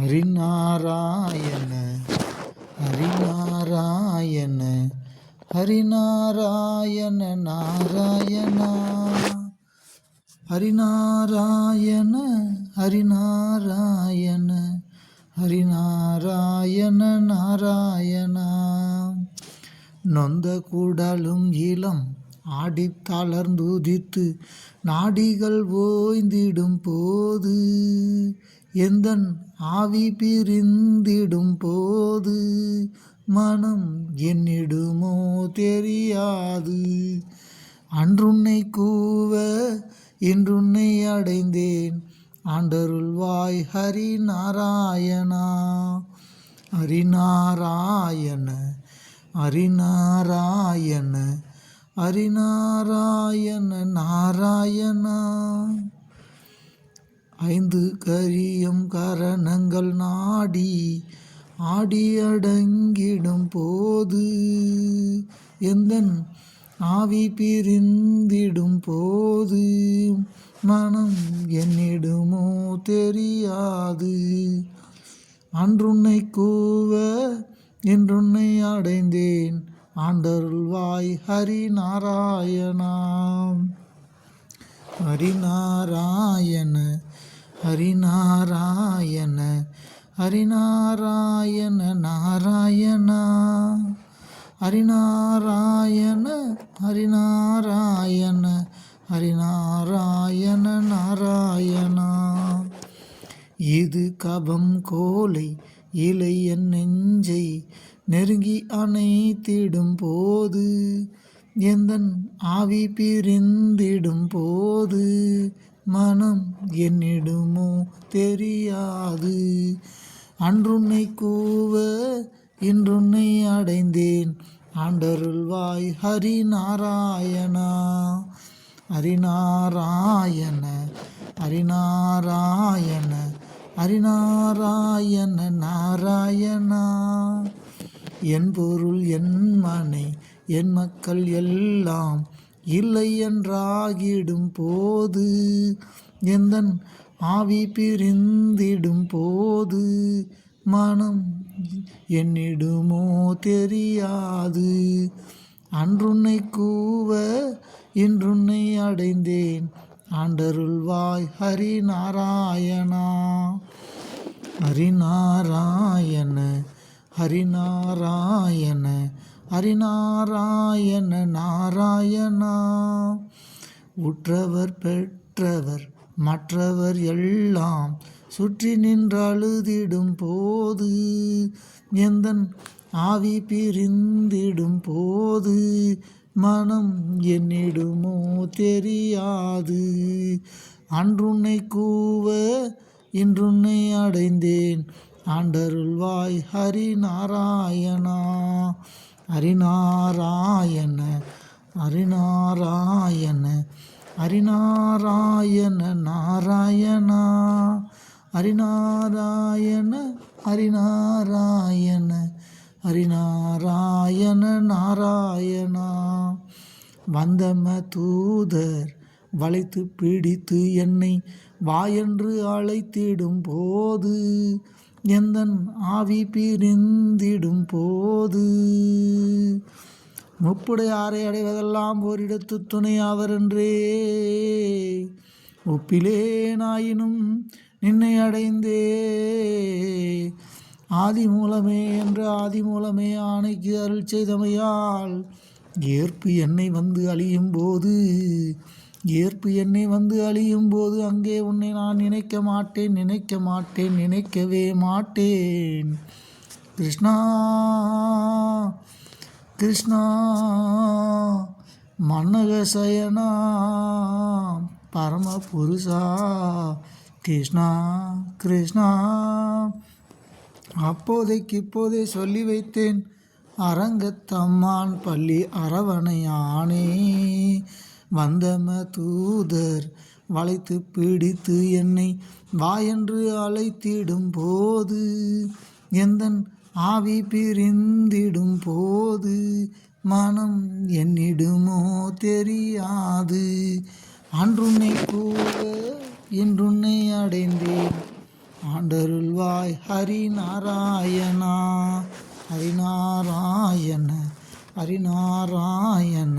ஹரிநாராயண ஹரிநாராயண ஹரிநாராயண நாராயணா. ஹரிநாராயண ஹரிநாராயண ஹரிநாராயண நாராயணா. நொந்த கூடலும் இளம் ஆடி தளர்ந்துதித்து நாடிகள் ஓய்ந்திடும் போது எந்தன் ஆவி பிரிந்திடும் போது மனம் என்னிடுமோ தெரியாது. அன்றுன்னை கூவ இன்றுன்னை அடைந்தேன். ஆண்டருள்வாய் ஹரி நாராயணா ஹரிநாராயண ஹரிநாராயண ஹரிநாராயண நாராயணா. ஐந்து கரியம் கரணங்கள் நாடி ஆடி அடங்கிடும் போது எந்தன் ஆவி பிரிந்திடும் போது மனம் என்னிடுமோ தெரியாது. அன்றுன்னை கூவ என்றுன்னை அடைந்தேன். ஆண்டருள்வாய் ஹரி நாராயணா ஹரிநாராயண ஹரிநாராயண ஹரிநாராயண நாராயணா. ஹரிநாராயண ஹரிநாராயண ஹரிநாராயண நாராயணா. இது கபம் கோலை இலை என் நெஞ்சை நெருங்கி அணைத்திடும் போது எந்தன் ஆவி பிரிந்திடும் போது மனம் என்னிடமோ தெரியாது. அன்றுன்னை கூவ இன்றுன்னை அடைந்தேன். ஆண்டருள்வாய் ஹரி நாராயணா ஹரிநாராயண ஹரிநாராயண ஹரிநாராயண நாராயணா. என் பொருள் என் மனை என் மக்கள் எல்லாம் இல்லை என்றாகிடும் போது எந்தன் ஆவி பிரிந்திடும் போது மனம் என்னிடுமோ தெரியாது. அன்றுன்னை கூவ இன்றுன்னை அடைந்தேன். ஆண்டருள்வாய் ஹரி நாராயணா ஹரிநாராயண ஹரிநாராயண. ஹரிநாராயண நாராயணா. உற்றவர் பெற்றவர் மற்றவர் எல்லாம் சுற்றி நின்றழுதிடும் போது எந்தன் ஆவி பிரிந்திடும் போது மனம் என்னிடுமோ தெரியாது. அன்றுன்னை கூவ இன்றுன்னை அடைந்தேன். ஆண்டருள்வாய் ஹரி நாராயணா ஹரிநாராயண ஹரிநாராயண ஹரிநாராயண நாராயணா ஹரிநாராயண ஹரிநாராயண ஹரிநாராயண நாராயணா. வந்தம தூதர் வளைத்து பிடித்து என்னை வாயென்று அழைத்திடும் போது எந்தன் ஆவி பிரிந்திடும் போது? முப்புடையாரை அடைவதெல்லாம் ஓரிடத்து துணையாவரென்றே ஒப்பிலேனாயினும் நின்னை அடைந்தே. ஆதி மூலமே என்று ஆதி மூலமே ஆணைக்கு அருள் செய்தமையால் ஏற்பு என்னை வந்து அழியும் போது ஏற்பு என்னை வந்து அழியும் போது அங்கே உன்னை நான் நினைக்க மாட்டேன் நினைக்க மாட்டேன் நினைக்கவே மாட்டேன். கிருஷ்ணா கிருஷ்ணா மன்னகசயனா பரமபுருஷா கிருஷ்ணா கிருஷ்ணா. அப்போதைக்கு இப்போதே சொல்லி வைத்தேன் அரங்கத்தம்மான் பள்ளி அரவணையானே. வந்தம தூதர் வளைத்து பிடித்து என்னை வாயென்று அழைத்திடும் போது எந்தன் ஆவி பிரிந்திடும் போது மனம் என்னிடுமோ தெரியாது. அன்றுன்னை கூற இன்றுன்னை அடைந்தேன். ஆண்டருள்வாய் ஹரிநாராயணா ஹரிநாராயண ஹரிநாராயண.